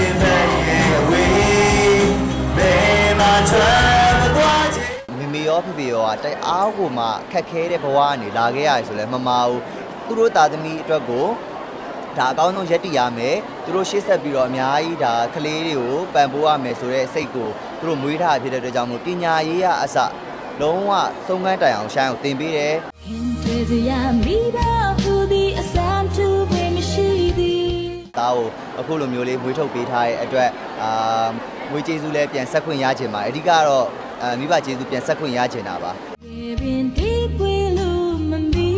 ပြင်မဲ့ရဲ့ဝေးဘယ်မှာထွက်မသွားချင်မမေရောဖေဖေရောကတိုက်အားကိုမှခက်ခဲတဲ့ဘဝကနေလာခဲ့ရတယ်ဆိုလဲမမဘူးသူတို့သားသမီးအတွက်ကိုဒါအကောင်းဆုံးရက်တည်ရမယ်သူတို့ရှေ့ဆက်ပြီးတော့အများကြီးဒါကလေးတွေကိုပံ့ပိုးရမယ်ဆိုတဲ့စိတ်ကိုသူတို့မွေးထားဖြစ်တဲ့အတွက်ကြောင့်မို့ပညာရေးရအစလုံးဝစုံကန်းတိုင်အောင်ရှိုင်းအောင်သင်ပေးတယ် ကိုအခုလိုမျိုးလေးမွေးထုတ်ပေးထားတဲ့အတွက်အာမွေးကျေးဇူးလည်းပြန်ဆက်ခွင့်ရချင်ပါတယ်အဓိကတော့အာမိဘကျေးဇူးပြန်ဆက်ခွင့်ရချင်တာပါရေပင်ဒီပွေလို့မမီ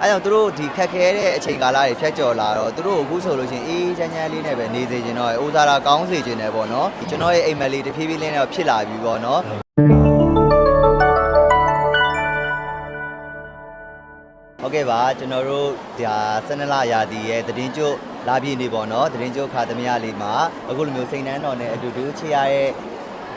အဲကြောင့်သူတို့ဒီခက်ခဲတဲ့အချိန်ကာလတွေဖြတ်ကျော်လာတော့သူတို့ကိုအခုဆိုလို့ရှိရင်အေးချမ်းချမ်းလေးနဲ့ပဲနေစေချင်တော့အိုးစားတာကောင်းစေချင်တယ်ပေါ့နော်ကျွန်တော်ရဲ့အိမ်မက်လေးတဖြည်းဖြည်းလေးနဲ့တော့ဖြစ်လာပြီပေါ့နော် ဟုတ်ကဲ့ပါကျွန်တော်တို့ဒါ12လရာသီရဲ့သတင်းကျုပ်လာပြည့်နေပေါ့နော်သတင်းကျုပ်ခါသမယလေးမှာအခုလိုမျိုးစိန်နှန်းတော်နဲ့အတူတူချေရရဲ့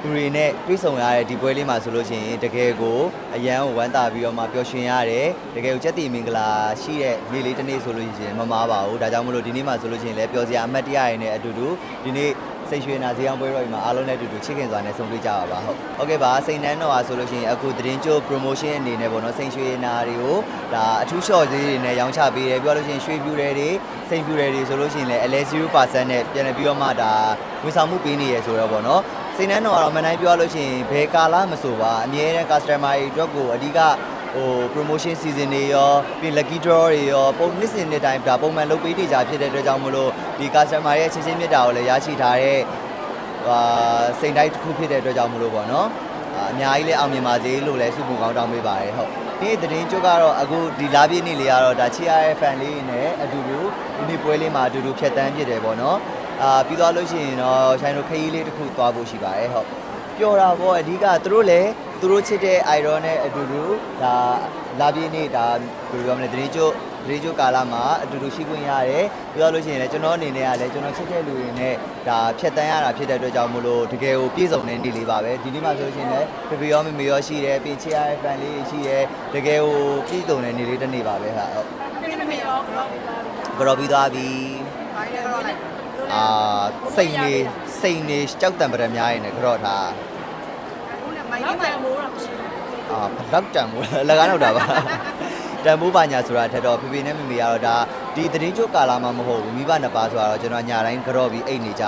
သူတွေနဲ့တွေ့ဆုံရတဲ့ဒီပွဲလေးမှာဆိုလို့ရှိရင်တကယ်ကိုအရန်ကိုဝမ်းသာပြီးတော့မှပျော်ရွှင်ရတယ်တကယ်ကိုချက်တီမင်္ဂလာရှိတဲ့နေ့လေးတစ်နေ့ဆိုလို့ရှိရင်မမားပါဘူးဒါကြောင့်မလို့ဒီနေ့မှာဆိုလို့ရှိရင်လည်းပျော်စရာအမှတ်တရရနဲ့အတူတူဒီနေ့ စိတ်ရွှေနာဇေယျပွဲတော်ကြီးမှာအားလုံးနဲ့အတူတူချစ်ခင်စွာနဲ့ဆုံတွေ့ကြပါပါဟုတ်ဟုတ်ကဲ့ပါစိန်နှန်းတော်ဟာဆိုလို့ရှိရင်အခုသတင်းကျိုး promotion အနေနဲ့ပေါ့နော်စိန်ရွှေနာတွေကိုဒါအထူး short ဈေးတွေနဲ့ရောင်းချပေးတယ်ပြောလို့ရှိရင်ရွှေပြူတယ်တွေစိန်ပြူတယ်တွေဆိုလို့ရှိရင်လည်းအလဲ0%နဲ့ပြန်လည်ပြီးတော့မှဒါဝန်ဆောင်မှုပေးနေရဆိုတော့ပေါ့နော်စိန်နှန်းတော်ကတော့မန်တိုင်းပြောလို့ရှိရင်ဘယ်ကာလမဆိုပါအမြဲတမ်း customer တွေအတွက်ကိုအဓိက ဟို promotion season တွေရောပြီး lucky draw တွေရောပုံနှစ်စဉ်နှစ်တိုင်းဒါပုံမှန်လုပ်ပေးနေကြဖြစ်တဲ့အတွက်ကြောင့်မလို့ဒီ customer ရဲ့ချင်းချင်းမြတ်တာကိုလည်းရရှိထားတဲ့ဟာစိန်တိုင်းတစ်ခုဖြစ်တဲ့အတွက်ကြောင့်မလို့ပေါ့နော်အာအများကြီးလည်းအောင်မြင်ပါစေလို့လည်းဆုမွန်ကောင်းတောင်းပေးပါတယ်ဟုတ်ဒီသတင်းကျွတ်ကတော့အခုဒီလာပြည့်နေ့လေးကတော့ဒါချီရရဲ့ fan လေးတွေနဲ့အတူတူဒီနေ့ပွဲလေးမှာအတူတူဖြတ်တန်းဖြစ်တယ်ပေါ့နော်အာပြီးသွားလို့ရှိရင်တော့ဆိုင်တို့ခရီးလေးတစ်ခုသွားဖို့ရှိပါတယ်ဟုတ် ပျော်တာပေါ့အဓိကသူတို့လည်းသူတို့ချစ်တဲ့ idol နဲ့အတူတူဒါလာပြည့်နေ့ဒါဘယ်လိုပြောမလဲတရင်ကျိုးတရင်ကျိုးကာလမှာအတူတူရှိခွင့်ရတယ်ပြောလို့ရှိရင်လည်းကျွန်တော်အနေနဲ့ကလည်းကျွန်တော်ချစ်တဲ့လူတွေနဲ့ဒါဖြတ်တန်းရတာဖြစ်တဲ့အတွက်ကြောင့်မလို့တကယ်ကိုပြည့်စုံတဲ့နေ့လေးပါပဲဒီနေ့မှဆိုလို့ရှိရင်လည်းဖေဖေရောမေမေရောရှိတယ်ပြင်ချရတဲ့ fan လေးတွေရှိတယ်တကယ်ကိုပြည့်စုံတဲ့နေ့လေးတစ်နေ့ပါပဲဟာဟုတ်ပြင်းနေရောကတော့ကြော်ပြီးသွားပြီဘာလဲတော့လိုက် အာစိတ်နေစိတ်နေကြောက်တံပရများရင်လည်းကြော့ထားခုနမိုင်းလေးမိုးတော့မရှိဘူးအာဘလောက်တန်မိုးလဲလကားတော့တာပါတန်မိုးပါညာဆိုတာထက်တော့ဖေဖေနဲ့မမေကတော့ဒါဒီသတင်းကျုပ်ကာလာမှမဟုတ်ဘူးမိဘနှစ်ပါးဆိုတော့ကျွန်တော်ညာတိုင်းကြော့ပြီးအိတ်နေကြ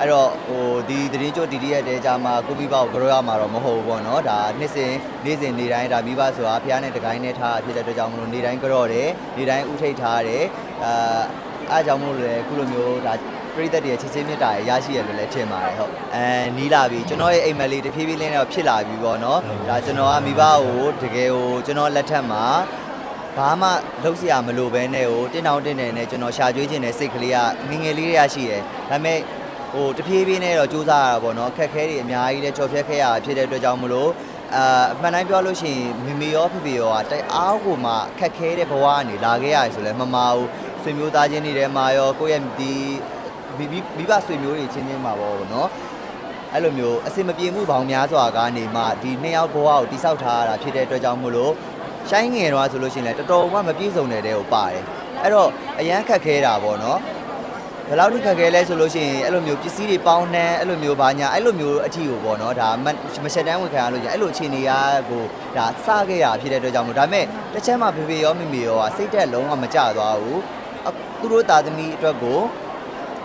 အဲ့တော့ဟိုဒီသတင်းကျုပ်တီတီရဲ့တဲကြမှာကိုမိဘကိုကြော့ရမှာတော့မဟုတ်ဘူးပေါ့နော်ဒါနှစ်စဉ်နေ့စဉ်နေတိုင်းဒါမိဘဆိုတာဖះနဲ့တကိုင်းနဲ့ထားဖြစ်တဲ့အတွက်ကြောင့်မလို့နေတိုင်းကြော့တယ်နေတိုင်းဥထိတ်ထားတယ်အာ အဲအကြောင်းမို့လို့လည်းအခုလိုမျိုးဒါပရိသတ်တွေရဲ့ချစ်ချင်းမြတ်တာရရှိရလို့လည်းထင်ပါတယ်ဟုတ်အဲနီးလာပြီကျွန်တော်ရဲ့အိမ်မက်လေးတဖြည်းဖြည်းလေးတော့ဖြစ်လာပြီပေါ့နော်ဒါကျွန်တော်ကမိဘကိုတကယ်ကိုကျွန်တော်လက်ထက်မှာဘာမှလုပ်စရာမလိုဘဲနဲ့ဟိုတင်းတောင်းတင်းတယ်နဲ့ကျွန်တော်ရှာကြွေးခြင်းနဲ့စိတ်ကလေးကငငယ်လေးတွေရရှိတယ်ဒါပေမဲ့ဟိုတဖြည်းဖြည်းနဲ့တော့စူးစမ်းရတာပေါ့နော်အခက်ခဲတွေအများကြီးလည်းကြော်ဖြတ်ခဲ့ရတာဖြစ်တဲ့အတွက်ကြောင့်မလို့အာအမှန်တိုင်းပြောလို့ရှိရင်မိမိရောဖေဖေရောကတအားကိုမှခက်ခဲတဲ့ဘဝကနေလာခဲ့ရတယ်ဆိုလဲမမဘူး ဆွေမျိုးသားချင်းတွေထဲမှာရောကိုယ့်ရဲ့ဒီမိမိမိဘဆွေမျိုးတွေချင်းချင်းမှာပေါ့နော်အဲ့လိုမျိုးအစင်မပြေမှုပေါင်းများစွာကနေမှဒီနှစ်ယောက်ဘဝကိုတိဆောက်ထားရတာဖြစ်တဲ့အတွက်ကြောင့်မို့လို့ရှိုင်းငယ်တော့ဆိုလို့ရှိရင်လည်းတော်တော်မှမပြေဆုံးတဲ့တဲကိုပါတယ်အဲ့တော့အရန်ခက်ခဲတာပေါ့နော်ဘယ်လောက်ထိခက်ခဲလဲဆိုလို့ရှိရင်အဲ့လိုမျိုးပစ္စည်းတွေပေါင်းနှမ်းအဲ့လိုမျိုးဘာညာအဲ့လိုမျိုးအထီကိုပေါ့နော်ဒါမမချက်တန်းဝင်ခံရလို့ရှင်အဲ့လိုအခြေအနေရာကိုဒါစခဲ့ရဖြစ်တဲ့အတွက်ကြောင့်မို့ဒါပေမဲ့တစ်ချက်မှဖေဖေရောမိမိရောကစိတ်တက်လုံးဝမကြသွားဘူးအခု သူတို့သားသမီးအတွက်ကို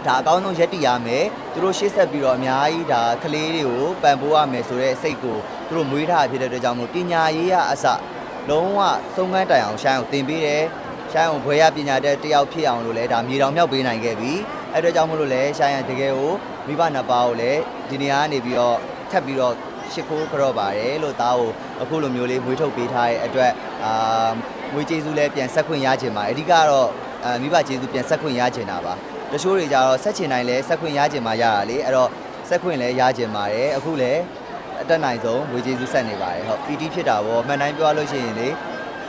ဒါအကောင်းဆုံးရက်တည်ရမယ်သူတို့ရှေ့ဆက်ပြီးတော့အများကြီးဒါကလေးတွေကိုပံ့ပိုးရမယ်ဆိုတဲ့စိတ်ကိုသူတို့မွေးထားဖြစ်တဲ့အတွက်ကြောင့်မို့ပညာရေးရအစလုံးဝစုံကန်းတိုင်အောင်ရှိုင်းအောင်သင်ပေးတယ်ရှိုင်းအောင်ဘွဲရပညာတဲ့တယောက်ဖြစ်အောင်လို့လည်းဒါမြေတောင်မြောက်ပေးနိုင်ခဲ့ပြီအဲ့အတွက်ကြောင့်မို့လို့လည်းရှိုင်းရတကယ်ကိုမိဘနှစ်ပါးကိုလည်းဒီနေရာကနေပြီးတော့ထပ်ပြီးတော့ရှ िख ိုးကြော့ပါတယ်လို့သားကိုအခုလိုမျိုးလေးမွေးထုတ်ပေးထားတဲ့အတွက်အာမွေးကျေးဇူးလည်းပြန်ဆက်ခွင့်ရခြင်းပါတယ်အဓိကတော့ အာမိဘကျေးဇူးပြန်ဆက်ခွင့်ရခြင်းတာပါတချို့တွေကြတော့ဆက်ချင်နိုင်လဲဆက်ခွင့်ရချင်မှရတာလေအဲ့တော့ဆက်ခွင့်လဲရချင်ပါတယ်အခုလည်းအတက်နိုင်ဆုံးဝေကျေးဇူးဆက်နေပါတယ်ဟုတ် PT ဖြစ်တာဗောမှန်တိုင်းပြောလို့ရှိရင်လေ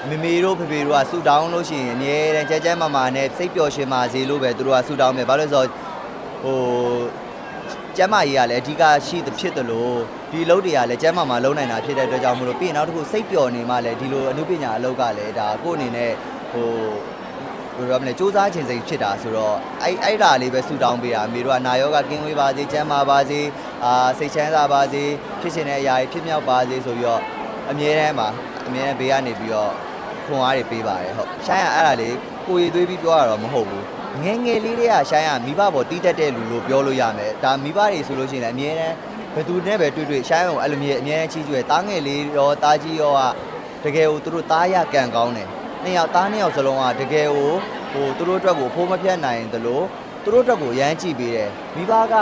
မမေတို့ဖေဖေတို့ကဆူတောင်းလို့ရှိရင်အမြဲတမ်းကြမ်းကြမ်းမာမာနဲ့စိတ်ပျော်ရွှင်ပါစေလို့ပဲသူတို့ကဆူတောင်းမယ်ဘာလို့လဲဆိုတော့ဟိုကျမ်းမာရေးကလည်းအဓိကရှိသဖြစ်တယ်လို့ဒီအလုပ်တွေကလည်းကျမ်းမာမာလုံးနိုင်တာဖြစ်တဲ့အတွက်ကြောင့်မလို့ပြီးရင်နောက်တစ်ခုစိတ်ပျော်နေမှလည်းဒီလိုအမှုပညာအလုပ်ကလည်းဒါကိုယ့်အနေနဲ့ဟိုဟ ဘယ်လိုပြောမလဲစူးစမ်းခြင်းစိတ်ဖြစ်တာဆိုတော့အဲ့အဲ့ဒါလေးပဲဆူတောင်းပေးတာအမေတို့ကနာယောဂကင်းဝေးပါစေကျန်းမာပါစေအာစိတ်ချမ်းသာပါစေဖြစ်ရှင်တဲ့အရာတွေဖြစ်မြောက်ပါစေဆိုပြီးတော့အမြဲတမ်းပါအမြဲတမ်းဘေးကနေပြီးတော့ခွန်အားတွေပေးပါတယ်ဟုတ်ရှိုင်းကအဲ့ဒါလေးကိုရည်သွေးပြီးပြောရတော့မဟုတ်ဘူးငယ်ငယ်လေးတွေကရှိုင်းကမိဘပေါ်တီးတက်တဲ့လူလို့ပြောလို့ရမယ်ဒါမိဘတွေဆိုလို့ရှိရင်လည်းအမြဲတမ်းဘယ်သူနဲ့ပဲတွေ့တွေ့ရှိုင်းအောင်အဲ့လိုမျိုးအမြဲတမ်းချီးကျူးတယ်တားငယ်လေးရောတားကြီးရောကတကယ်ကိုသူတို့တားရကန်ကောင်းတယ် နှစ်ယောက်သားနှစ်ယောက်စလုံးကတကယ်ကိုဟိုသူတို့အတွက်ကိုဖိုးမဖြတ်နိုင်တယ်လို့သူတို့အတွက်ကိုရမ်းကြည့်ပေးတယ်မိဘက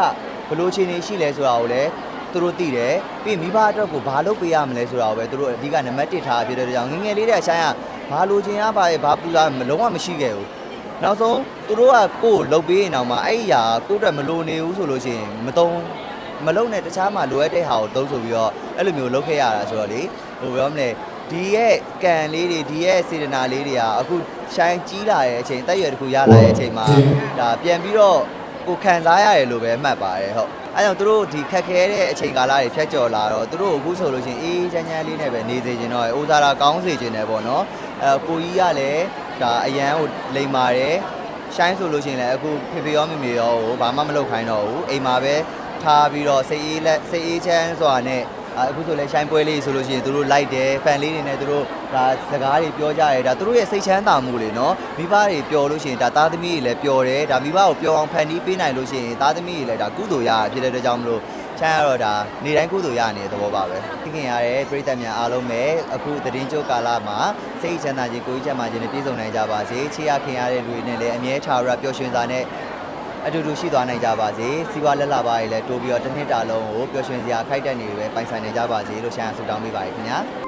ဘလို့ချင်းနေရှိလဲဆိုတာကိုလည်းသူတို့သိတယ်ပြီးမိဘအတွက်ကိုဘာလုပ်ပေးရမလဲဆိုတာကိုပဲသူတို့အဓိကနံပါတ်1ထားဖြစ်တဲ့ကြောင့်ငယ်ငယ်လေးတဲ့အဆိုင်ကဘာလို့ချင်းရပါရဲ့ဘာပူစားမလုံးဝမရှိခဲ့ဘူးနောက်ဆုံးသူတို့ကကိုယ်လုပ်ပေးရင်တော့မှအဲ့ဒီဟာကိုယ့်အတွက်မလိုနေဘူးဆိုလို့ရှိရင်မတုံးမလုံးနဲ့တခြားမှာလိုအပ်တဲ့ဟာကိုသုံးဆိုပြီးတော့အဲ့လိုမျိုးလုပ်ခဲ့ရတာဆိုတော့လေဟိုပြောမလဲ ဒီရဲ့ကံလေးတွေဒီရဲ့စေတနာလေးတွေကအခုရှိုင်းကြီးလာတဲ့အချိန်တက်ရွယ်တစ်ခုရလာတဲ့အချိန်မှာဒါပြန်ပြီးတော့ကိုခံစားရတယ်လို့ပဲမှတ်ပါတယ်ဟုတ်အဲကြောင့်သူတို့ဒီခက်ခဲတဲ့အချိန်ကာလတွေဖြတ်ကျော်လာတော့သူတို့အခုဆိုလို့ရှိရင်အေးချမ်းချမ်းလေးနဲ့ပဲနေစေချင်တော့အိုးစားတာကောင်းစေချင်တယ်ပေါ့နော်အဲကိုကြီးကလည်းဒါအရန်ကိုလိမ်ပါတယ်ရှိုင်းဆိုလို့ရှိရင်လည်းအခုဖေဖေရောမေမေရောကိုဘာမှမလုပ်ခိုင်းတော့ဘူးအိမ်မှာပဲထားပြီးတော့စိတ်အေးလက်စိတ်အေးချမ်းစွာနဲ့ အာအခုဆိုလဲရှိုင်းပွဲလေးဆိုလို့ရှိရင်သူတို့လိုက်တယ်ဖန်လေးတွေနဲ့သူတို့ဒါစကားတွေပြောကြတယ်ဒါသူတို့ရဲ့စိတ်ချမ်းသာမှုလေနော်မိဘတွေပျော်လို့ရှိရင်ဒါသားသမီးတွေလည်းပျော်တယ်ဒါမိဘကိုပျော်အောင်ဖန်တီးပေးနိုင်လို့ရှိရင်သားသမီးတွေလည်းဒါကုသိုလ်ရဖြစ်တဲ့အတွက်ကြောင့်မလို့ချမ်းရတော့ဒါနေတိုင်းကုသိုလ်ရနေတဲ့သဘောပါပဲသိခင်ရတဲ့ပြည်သက်များအားလုံးပဲအခုသတင်းကြိုကာလမှာစိတ်ချမ်းသာခြင်းကိုယ်ကြီးချမ်းသာခြင်းနဲ့ပြည့်စုံနိုင်ကြပါစေချေရခင်ရတဲ့လူတွေနဲ့လည်းအမြဲထာဝရပျော်ရွှင်စွာနဲ့ အတူတူရှိသွားနိုင်ကြပါစေစီးပွားလက်လာပါရေးလည်းတိုးပြီးတော့တစ်နှစ်တာလုံးကိုပျော်ရွှင်စရာခိုက်တဲ့နေတွေပဲပိုင်ဆိုင်နေကြပါစေလို့ရှမ်းဆုတောင်းပေးပါရခင်ဗျာ